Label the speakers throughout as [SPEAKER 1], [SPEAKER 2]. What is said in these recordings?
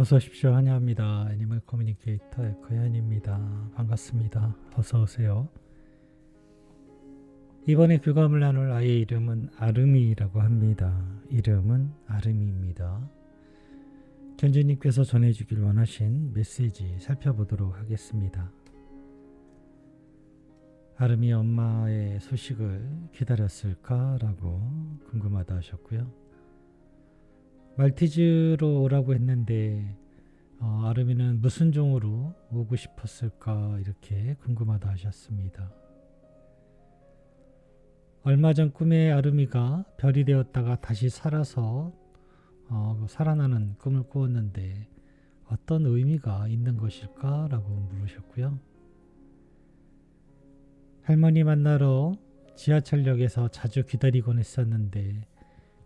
[SPEAKER 1] 어서 오십시오. 환영합니다. 애니멀 커뮤니케이터 에코현입니다. 반갑습니다. 어서 오세요. 이번에 교감을 나눌 아이의 이름은 아름이라고 합니다. 이름은 아름이입니다. 견주님께서 전해주길 원하신 메시지 살펴보도록 하겠습니다. 아름이 엄마의 소식을 기다렸을까라고 궁금하다 하셨고요. 말티즈로 오라고 했는데 어, 아름이는 무슨 종으로 오고 싶었을까 이렇게 궁금하다 하셨습니다. 얼마 전 꿈에 아름이가 별이 되었다가 다시 살아서 어, 살아나는 꿈을 꾸었는데 어떤 의미가 있는 것일까라고 물으셨고요. 할머니 만나러 지하철역에서 자주 기다리곤 했었는데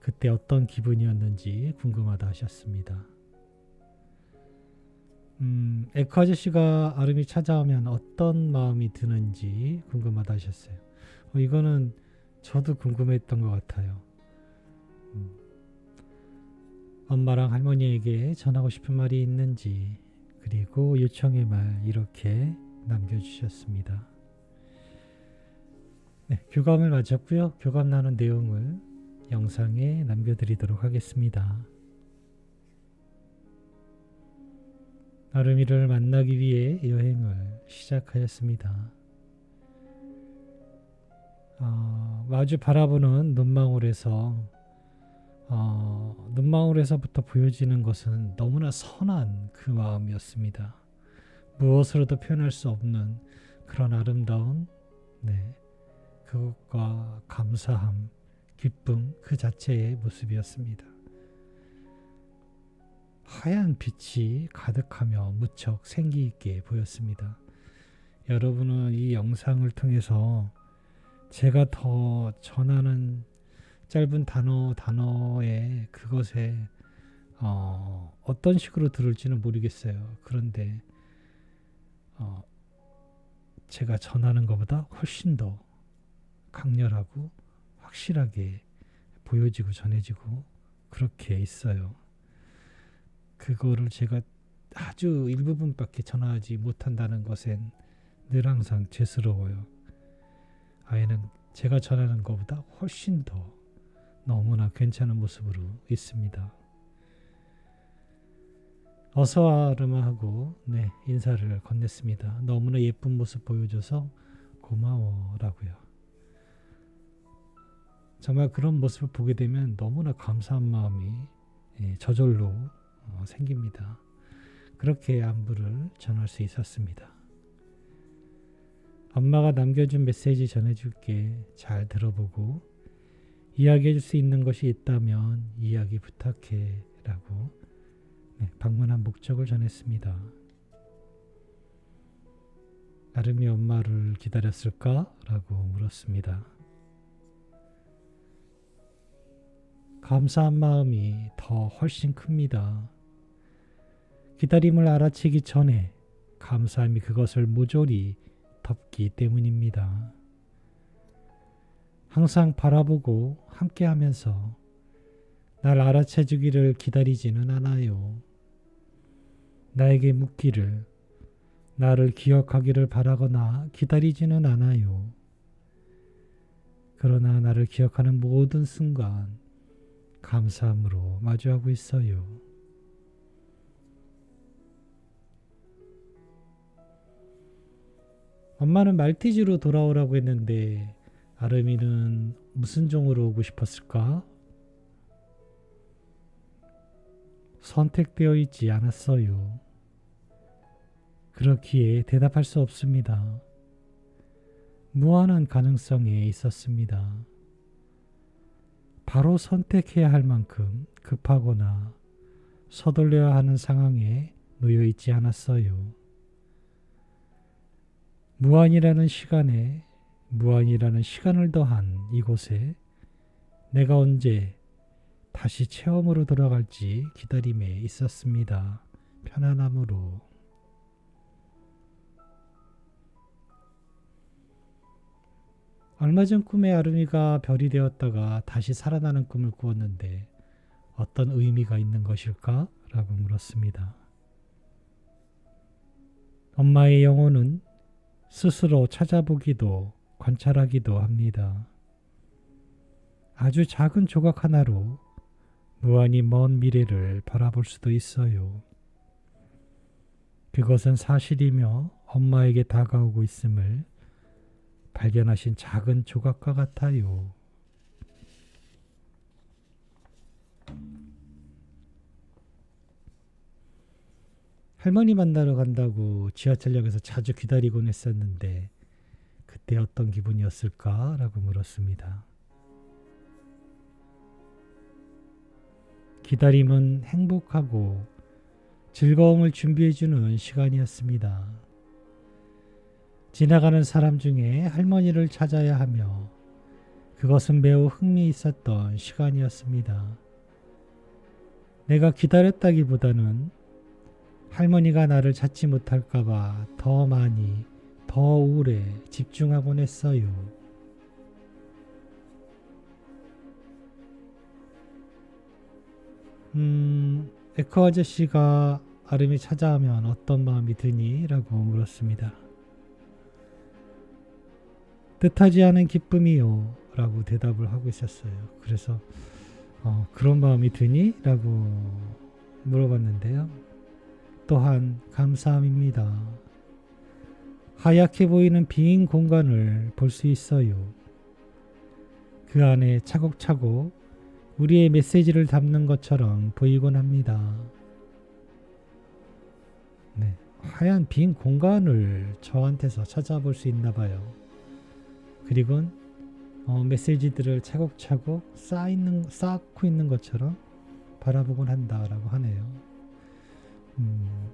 [SPEAKER 1] 그때 어떤 기분이었는지 궁금하다 하셨습니다. 음, 에코 아저씨가 아름이 찾아오면 어떤 마음이 드는지 궁금하다 하셨어요. 어, 이거는 저도 궁금했던 것 같아요. 음, 엄마랑 할머니에게 전하고 싶은 말이 있는지 그리고 요청의 말 이렇게 남겨주셨습니다. 네, 교감을 마쳤고요. 교감 나눈 내용을 영상에 남겨드리도록 하겠습니다. 아름이를 만나기 위해 여행을 시작하였습니다. 어, 마주 바라보는 눈망울에서 어, 눈망울에서부터 보여지는 것은 너무나 선한 그 마음이었습니다. 무엇으로도 표현할 수 없는 그런 아름다운 네, 그것과 감사함, 기쁨 그 자체의 모습이었습니다. 하얀 빛이 가득하며 무척 생기 있게 보였습니다. 여러분은 이 영상을 통해서 제가 더 전하는 짧은 단어 단어에 그것에 어, 어떤 식으로 들을지는 모르겠어요. 그런데 어, 제가 전하는 것보다 훨씬 더 강렬하고 확실하게 보여지고 전해지고 그렇게 있어요. 그거를 제가 아주 일부분밖에 전하지 못한다는 것엔 늘 항상 죄스러워요. 아이는 제가 전하는 것보다 훨씬 더 너무나 괜찮은 모습으로 있습니다. 어서 아르마 하고 네 인사를 건넸습니다. 너무나 예쁜 모습 보여줘서 고마워라고요. 정말 그런 모습을 보게 되면 너무나 감사한 마음이 예, 저절로 어, 생깁니다. 그렇게 안부를 전할 수 있었습니다. 엄마가 남겨준 메시지 전해줄게. 잘 들어보고 이야기해줄 수 있는 것이 있다면 이야기 부탁해. 라고 네, 방문한 목적을 전했습니다. 아름이 엄마를 기다렸을까? 라고 물었습니다. 감사한 마음이 더 훨씬 큽니다. 기다림을 알아채기 전에 감사함이 그것을 모조리 덮기 때문입니다. 항상 바라보고 함께 하면서 날 알아채 주기를 기다리지는 않아요. 나에게 묻기를, 나를 기억하기를 바라거나 기다리지는 않아요. 그러나 나를 기억하는 모든 순간 감사함으로 마주하고 있어요. 엄마는 말티즈로 돌아오라고 했는데 아름이는 무슨 종으로 오고 싶었을까? 선택되어 있지 않았어요. 그렇기에 대답할 수 없습니다. 무한한 가능성에 있었습니다. 바로 선택해야 할 만큼 급하거나 서둘려야 하는 상황에 놓여 있지 않았어요. 무한이라는 시간에 무한이라는 시간을 더한 이곳에 내가 언제 다시 체험으로 돌아갈지 기다림에 있었습니다. 편안함으로. 얼마 전 꿈에 아름이가 별이 되었다가 다시 살아나는 꿈을 꾸었는데 어떤 의미가 있는 것일까? 라고 물었습니다. 엄마의 영혼은 스스로 찾아보기도 관찰하기도 합니다. 아주 작은 조각 하나로 무한히 먼 미래를 바라볼 수도 있어요. 그것은 사실이며 엄마에게 다가오고 있음을 발견하신 작은 조각과 같아요. 할머니 만나러 간다고 지하철역에서 자주 기다리곤 했었는데 그때 어떤 기분이었을까라고 물었습니다. 기다림은 행복하고 즐거움을 준비해주는 시간이었습니다. 지나가는 사람 중에 할머니를 찾아야 하며 그것은 매우 흥미 있었던 시간이었습니다. 내가 기다렸다기보다는 할머니가 나를 찾지 못할까봐 더 많이, 더 오래 집중하곤 했어요. 음, 에코 아저씨가 아름이 찾아오면 어떤 마음이 드니? 라고 물었습니다. 뜻하지 않은 기쁨이요. 라고 대답을 하고 있었어요. 그래서, 어, 그런 마음이 드니? 라고 물어봤는데요. 또한 감사함입니다. 하얗게 보이는 빈 공간을 볼 수 있어요. 그 안에 차곡차곡 우리의 메시지를 담는 것처럼 보이곤 합니다. 네, 하얀 빈 공간을 저한테서 찾아볼 수 있나 봐요. 그리고 어, 메시지들을 차곡차곡 쌓이는, 쌓고 있는 것처럼 바라보곤 한다라고 하네요. 음,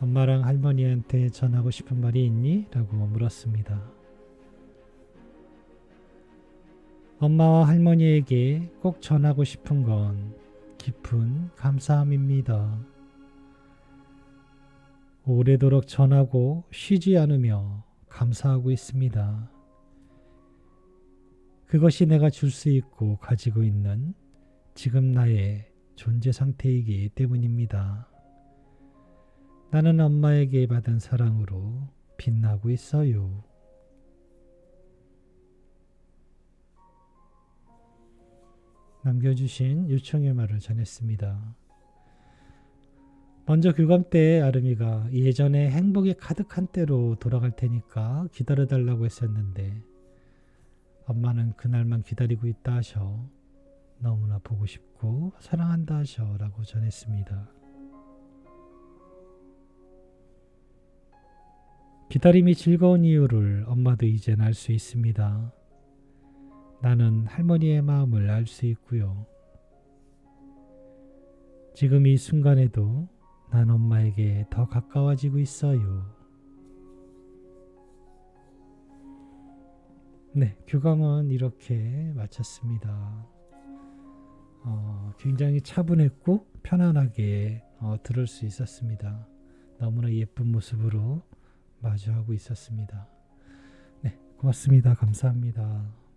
[SPEAKER 1] 엄마랑 할머니한테 전하고 싶은 말이 있니? 라고 물었습니다. 엄마와 할머니에게 꼭 전하고 싶은 건 깊은 감사함입니다. 오래도록 전하고 쉬지 않으며 감사하고 있습니다. 그것이 내가 줄 수 있고 가지고 있는 지금 나의 존재 상태이기 때문입니다. 나는 엄마에게 받은 사랑으로 빛나고 있어요. 남겨주신 요청의 말을 전했습니다. 먼저 교감 때 아름이가 예전에 행복이 가득한 때로 돌아갈 테니까 기다려달라고 했었는데 엄마는 그날만 기다리고 있다 하셔. 너무나 보고 싶고 사랑한다 하셔 라고 전했습니다. 기다림이 즐거운 이유를 엄마도 이젠 알 수 있습니다. 나는 할머니의 마음을 알 수 있고요. 지금 이 순간에도 난 엄마에게 더 가까워지고 있어요. 네, 교감은 이렇게 마쳤습니다. 어, 굉장히 차분했고 편안하게 어, 들을 수 있었습니다. 너무나 예쁜 모습으로 마주하고 있었습니다. 네, 고맙습니다. 감사합니다.